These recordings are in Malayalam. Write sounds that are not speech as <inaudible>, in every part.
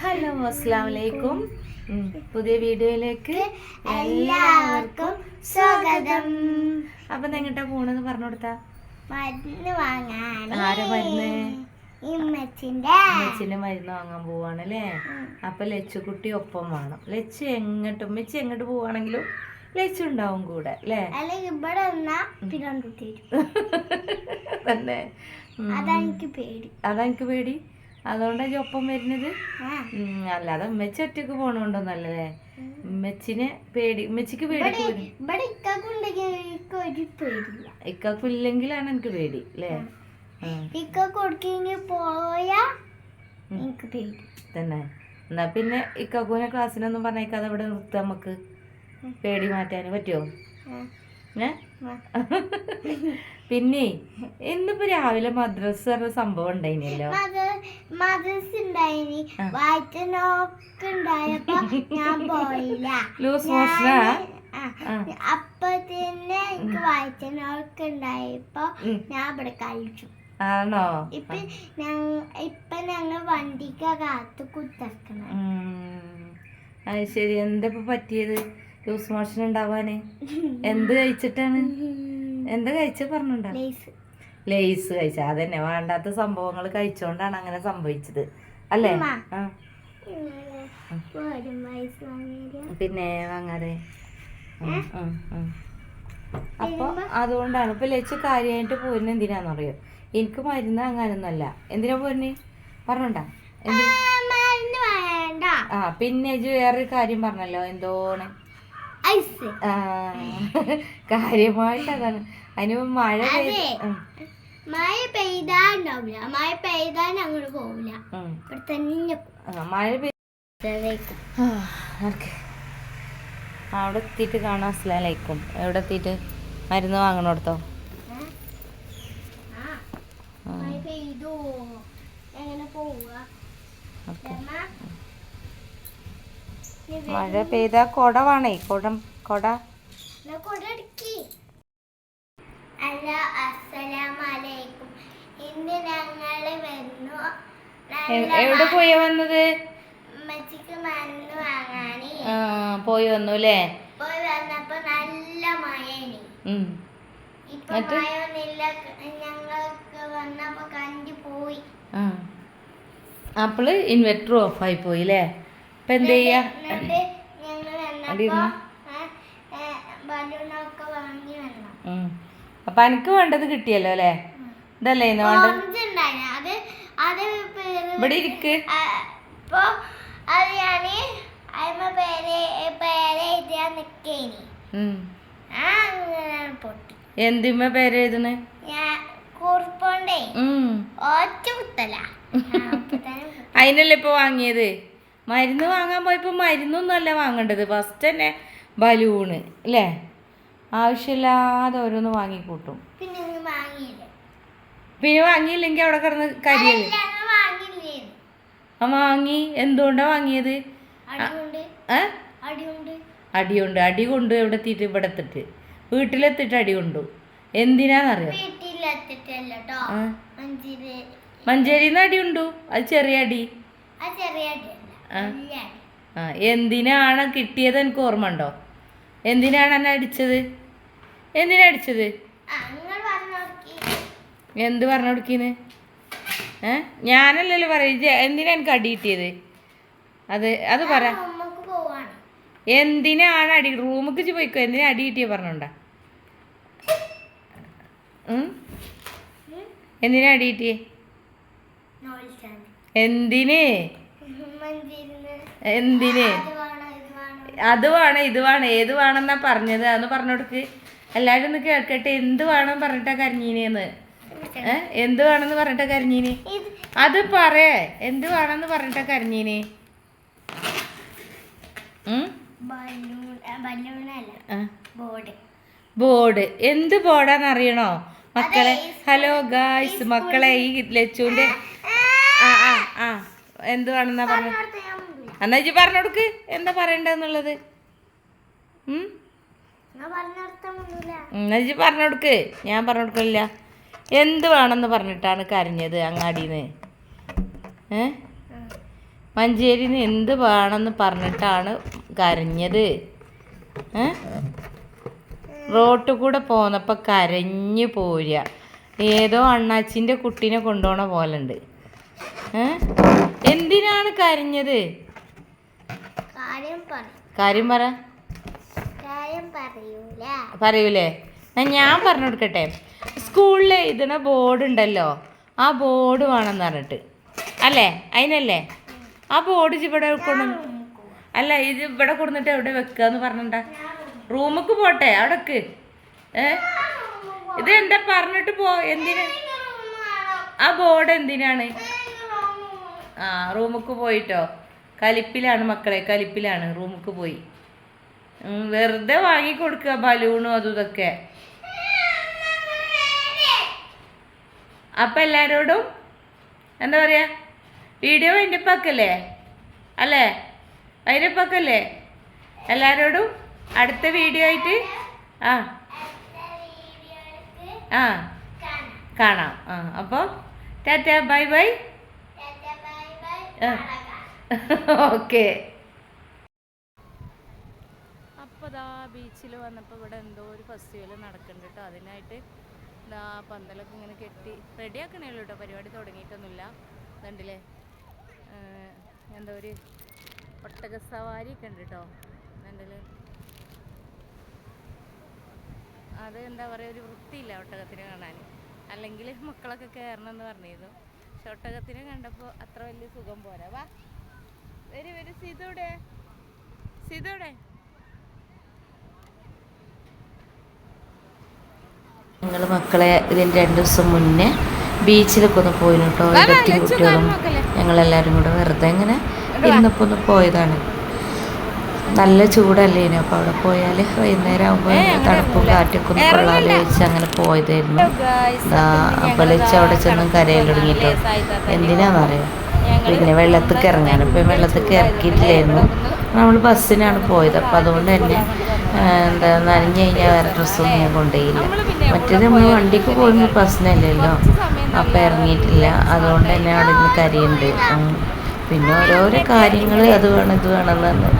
ഹലോ അസ്സാമലൈക്കും പുതിയ വീഡിയോയിലേക്ക് എല്ലാവർക്കും സ്വാഗതം. അപ്പൊ എങ്ങട്ടാ പോണെന്ന് പറഞ്ഞു കൊടുത്താ? മരുന്ന് വാങ്ങാൻ. ആരാ മരുന്ന്? വാങ്ങാൻ പോവാണ് അല്ലേ അപ്പൊ ലച്ചുകുട്ടി ഒപ്പം വേണം. ലച്ചു എങ്ങോട്ടും ഉമ്മച്ചി എങ്ങോട്ട് പോവാണെങ്കിലും ലച്ചു ഉണ്ടാവും കൂടെ അല്ലേ? ഇവിടെ <laughs> തന്നെ. പേടി. അതാ എനിക്ക് പേടി. അതുകൊണ്ടാ ഒപ്പം വരുന്നത്? അല്ലാതെ ഉമ്മച്ചി ഒറ്റയ്ക്ക് പോണോണ്ടോന്നല്ലേ ഉമ്മച്ചിനെ പേടി ഉമ്മച്ചിക്ക് പേടി ഇക്കാക്കില്ലെങ്കിലാണ് എനിക്ക് പേടി അല്ലേ? തന്നെ. എന്നാ പിന്നെ ഇക്കാക്കൂനെ ക്ലാസ്സിനൊന്നും പറഞ്ഞേക്കാതെ ഇവിടെ നിർത്താം നമുക്ക്. പേടി മാറ്റാൻ പറ്റുമോ. പിന്നെ ഇന്നിപ്പോ രാവിലെ മദ്രസ പറഞ്ഞ സംഭവം ഉണ്ടായിനല്ലോ. മദ്രസ് ഉണ്ടായിനി. ഞാൻ പോയില്ല. ലൂസ് മോഷനാ. അപ്പൊ തന്നെ എനിക്ക് വായിച്ചനോക്കെ ഉണ്ടായപ്പോ ഞാൻ ഇവിടെ കളിച്ചു. ആണോ? ഇപ്പൊ ഞങ്ങ ഇപ്പൊ ഞങ്ങൾ വണ്ടിക്ക് കാത്ത് കുത്തിറക്കണം ഉം. അത് ശരി. എന്താ പറ്റിയത്? ലൂസ് മോഷൻ ഉണ്ടാവാന്. എന്ത് കഴിച്ചിട്ടാണ്? എന്ത് കഴിച്ച പറഞ്ഞുണ്ടോ? ലേസ്. കഴിച്ച. അതന്നെ വേണ്ടാത്ത സംഭവങ്ങൾ കഴിച്ചോണ്ടാണ് അങ്ങനെ സംഭവിച്ചത്. അല്ലേ? പിന്നെ വാങ്ങാതെ. അപ്പൊ അതുകൊണ്ടാണ്. ഇപ്പൊ ലച്ച് കാര്യമായിട്ട് പോരുന്ന എന്തിനാന്നറിയോ? എനിക്ക് മരുന്ന് അങ്ങനൊന്നല്ല എന്തിനാ പോരുന്നേ? പറഞ്ഞോണ്ടാ. ആ പിന്നെ വേറൊരു കാര്യം പറഞ്ഞല്ലോ. എന്തോണ് കാര്യമായിട്ട് അതാണ് അതിന് മഴ മഴ പെയ്താ ഉണ്ടാവില്ല മഴ പെയ്താ ഞങ്ങൾ പോവില്ല. ഇവിടെ തന്നെ മഴ അവിടെ എത്തിയിട്ട് കാണാൻ അസ്ലാലേക്കും എവിടെ എത്തിയിട്ട്? മരുന്ന് വാങ്ങണോടത്തോ പെയ്തു? എങ്ങനെ പോവുക? മഴ പെയ്ത കൊട കുടം. കൊടം അസ്സലാമലൈക്കും. ഇന്ന് ഞങ്ങൾ എവിടെ പോയി വന്നത്? പോയി വന്നു അല്ലേ പോയി വന്നപ്പോ നല്ല മഴയാണ്. ഇപ്പൊ? മഴയൊന്നുമില്ല. ഞങ്ങൾക്ക് വന്നപ്പോ കണ്ടു പോയി. അപ്പോൾ ഇൻവെർട്ടർ ഓഫായി പോയി അല്ലേ ഇപ്പൊ എന്ത് ചെയ്യാ? അപ്പൊ എനിക്ക് വേണ്ടത് കിട്ടിയല്ലോ അല്ലേ? ഇതല്ലേ ഇന്ന് വേണ്ടത്? ഇവിടെ ഇരിക്ക്. അപ്പൊ അമ്മ പേര് എന്തിമ്മ എഴുതണ്. അതിനല്ലേ ഇപ്പൊ വാങ്ങിയത്? മരുന്ന് വാങ്ങാൻ പോയപ്പോൾ മരുന്നൊന്നുമല്ല വാങ്ങേണ്ടത്. ഫസ്റ്റ് തന്നെ ബലൂണ് അല്ലേ? ആവശ്യമില്ലാതെ ഓരോന്ന് വാങ്ങിക്കൂട്ടും. പിന്നെ വാങ്ങിയില്ലെങ്കിൽ അവിടെ കിടന്ന് കരിയത് ആ വാങ്ങി? എന്തുകൊണ്ടാ വാങ്ങിയത്? അടിയുണ്ട്. അടിയുണ്ട്. അടിയുണ്ട്. അടി കൊണ്ട് എവിടെ എത്തിയിട്ട്? ഇവിടെ എത്തിട്ട്. വീട്ടിലെത്തിട്ട് അടി കൊണ്ടു. എന്തിനാന്നറിയോ? മഞ്ചേരിന്ന് അടി ഉണ്ടു അത് ചെറിയ അടി. ചെറിയ അടി. ആ. എന്തിനാണ്? കിട്ടിയത് എനിക്ക് ഓർമ്മ ഉണ്ടോ എന്തിനാണ് എന്നെ അടിച്ചത്? എന്തിനാ അടിച്ചത്? എന്ത് പറഞ്ഞു കൊടുക്കീന്ന്? ഏ? ഞാനല്ലല്ലോ പറയും. എന്തിനാ എനിക്ക് അടി കിട്ടിയത്? അത് അത് പറ. എന്തിനാണ് അടി റൂമിക്ക് പോയിക്കോ? എന്തിനാ അടി കിട്ടിയ പറഞ്ഞോണ്ടാ? എന്തിനാ അടി കിട്ടിയേ? എന്തിന്? എന്തിന്? അത് വേണം ഇത് വേണം ഏത് വേണമെന്നാ പറഞ്ഞത്? അന്ന് പറഞ്ഞു കൊടുക്ക്. എല്ലാവരും ഒന്ന് കേൾക്കട്ടെ എന്ത് വേണം പറഞ്ഞിട്ടാ കരഞ്ഞീനേന്ന് ഏഹ് എന്ത് വേണമെന്ന് പറഞ്ഞിട്ടാ കരഞ്ഞീന്? അത് പറയേ. എന്ത് വേണമെന്ന് പറഞ്ഞിട്ടാ കരഞ്ഞീന്? ബോർഡ്. എന്ത് ബോർഡാന്ന് അറിയണോ? മക്കളെ ഹലോ ഗായ്സ് മക്കളെ ഈ ലച്ചുവിന്റെ ആ ആ ആ. എന്ത് വേണമെന്നാ പറഞ്ഞു എന്നാ ഇജ്ജ് പറഞ്ഞു കൊടുക്ക് എന്താ പറയണ്ടെന്നുള്ളത്? എന്നാ ഇജ്ജ് പറഞ്ഞു കൊടുക്ക് ഞാൻ പറഞ്ഞു കൊടുക്കില്ല എന്ത് വേണമെന്ന് പറഞ്ഞിട്ടാണ് കരഞ്ഞത് അങ്ങാടിന്ന്? ഏ? മഞ്ചേരിന്ന് എന്ത് വേണമെന്ന് പറഞ്ഞിട്ടാണ് കരഞ്ഞത്? ഏ? റോട്ടിൽ കൂടെ പോന്നപ്പോൾ കരഞ്ഞു പോരുക. ഏതോ അണ്ണാച്ചിന്റെ കുട്ടീനെ കൊണ്ടുപോണ പോലെ ഉണ്ട് ഏ? എന്തിനാണ് കരഞ്ഞത്? കാര്യം പറ. പറയൂല. ഞാൻ പറഞ്ഞു കൊടുക്കട്ടെ. സ്കൂളിൽ എഴുതണ ബോർഡ് ഉണ്ടല്ലോ ആ ബോർഡ് വേണമെന്ന് പറഞ്ഞിട്ട്. അല്ലേ? അതിനല്ലേ ആ ബോർഡ് ഇവിടെ കൊണ്ടു അല്ല ഇത് ഇവിടെ കൊടുന്നിട്ട് എവിടെ വെക്കുക എന്ന് പറഞ്ഞിട്ട? റൂമുക്ക് പോട്ടെ അവിടക്ക്. ഏ? ഇത് എന്താ പറഞ്ഞിട്ട് പോ എന്തിന്? ആ ബോർഡ് എന്തിനാണ്? ആ റൂമുക്ക് പോയിട്ടോ? കലിപ്പിലാണ് മക്കളെ കലിപ്പിലാണ് റൂമിക്ക് പോയി. വെറുതെ വാങ്ങി കൊടുക്കുക ബലൂണും അതും ഇതൊക്കെ. അപ്പം എല്ലാവരോടും എന്താ പറയാ? വീഡിയോ അതിന്റെ പക്കല്ലേ? അല്ലേ? അതിന്റെ പക്കല്ലേ? എല്ലാവരോടും അടുത്ത വീഡിയോ ആയിട്ട് ആ. ആ. കാണാം. ആ അപ്പോൾ ടാറ്റ ബൈ ബൈ. ആ. ഓക്കെ അപ്പോൾ ദാ ബീച്ചിൽ വന്നപ്പോൾ ഇവിടെ എന്തോ ഒരു ഫെസ്റ്റിവൽ നടക്കുന്നുണ്ട് കേട്ടോ അതിനായിട്ട് ദാ പന്തലൊക്കെ ഇങ്ങനെ കെട്ടി റെഡിയാക്കണേ ഉള്ളൂ കേട്ടോ പരിപാടി തുടങ്ങിയിട്ടൊന്നുമില്ല. ഇതുണ്ടല്ലേ? എന്തോ ഒരു ഒട്ടക സവാരി ഒക്കെ ഉണ്ട് കേട്ടോ ഇതുണ്ടല്ലേ? അത് എന്താ പറയുക ഒരു വൃത്തിയില്ല ഒട്ടകത്തിനെ കാണാൻ അല്ലെങ്കിൽ മക്കളൊക്കെ കയറണം എന്ന് പറഞ്ഞിരുന്നു. പക്ഷെ ഒട്ടകത്തിനെ കണ്ടപ്പോൾ അത്ര വലിയ സുഖം പോരാ. വാ. വരി വരി സിതോടെ സിതോടെ ഞങ്ങൾ മക്കളെ ഇതിന് രണ്ട് ദിവസം മുന്നേ ബീച്ചിലൊക്കെ ഒന്ന് പോയി കേട്ടോ ഇരട്ടി കുട്ടികളും ഞങ്ങളെല്ലാവരും കൂടെ വെറുതെ ഇങ്ങനെ ഇരുന്നപ്പോൾ ഒന്ന് പോയതാണ്. നല്ല ചൂടല്ലേനു അപ്പോൾ അവിടെ പോയാൽ വൈകുന്നേരം ആകുമ്പോൾ തണുപ്പും കാറ്റൊക്കെ ഒന്ന് കൊള്ളാലോ വെച്ച് അങ്ങനെ പോയതായിരുന്നു. അപ്പോൾ അവിടെ ചെന്ന് കരയിൽ തുടങ്ങിയിട്ടോ എന്തിനാണെന്നറിയാം പിന്നെ വെള്ളത്തിൽ ഇറങ്ങാൻ ഇപ്പം വെള്ളത്തിൽ ഇറക്കിയിട്ടില്ലായിരുന്നു. നമ്മൾ ബസ്സിനാണ് പോയത്. അപ്പം അതുകൊണ്ട് തന്നെ എന്താ നനഞ്ഞു കഴിഞ്ഞാൽ വേറെ ഡ്രസ്സൊന്നും ഞാൻ കൊണ്ടുപോയില്ല. മറ്റേത് നമ്മൾ വണ്ടിക്ക് പോകുന്ന ബസ്സിനല്ലല്ലോ. അപ്പം ഇറങ്ങിയിട്ടില്ല. അതുകൊണ്ട് തന്നെ അവിടെ നിന്ന് കരയുണ്ട് പിന്നെ ഓരോരോ കാര്യങ്ങൾ അത് വേണം ഇത് വേണം എന്ന്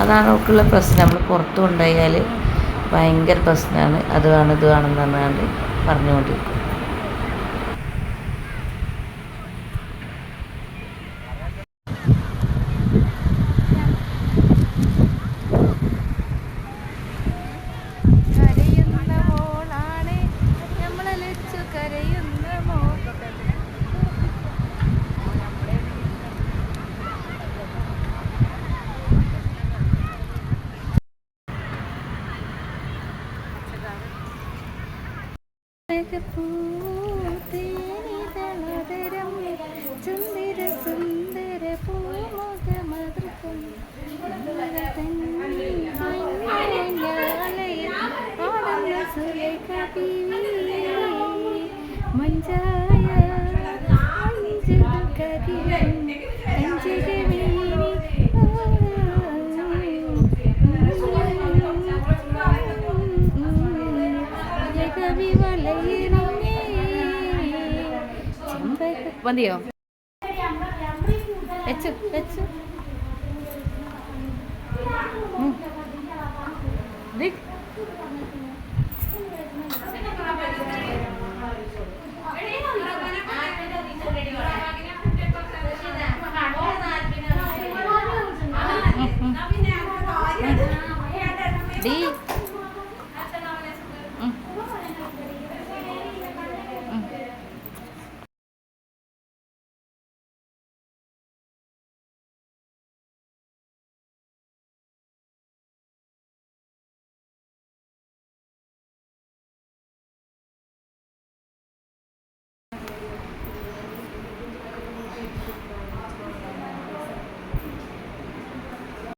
അതാണ് അവർക്കുള്ള പ്രശ്നം. നമ്മൾ പുറത്ത് കൊണ്ടുപോയാൽ ഭയങ്കര പ്രശ്നമാണ് അത് വേണം ഇത് വേണം എന്ന് പറഞ്ഞുകൊണ്ടിരിക്കുന്നത് പറഞ്ഞുകൊണ്ടിരിക്കും. beautiful. മതിയോ? വെച്ചു വെച്ചു.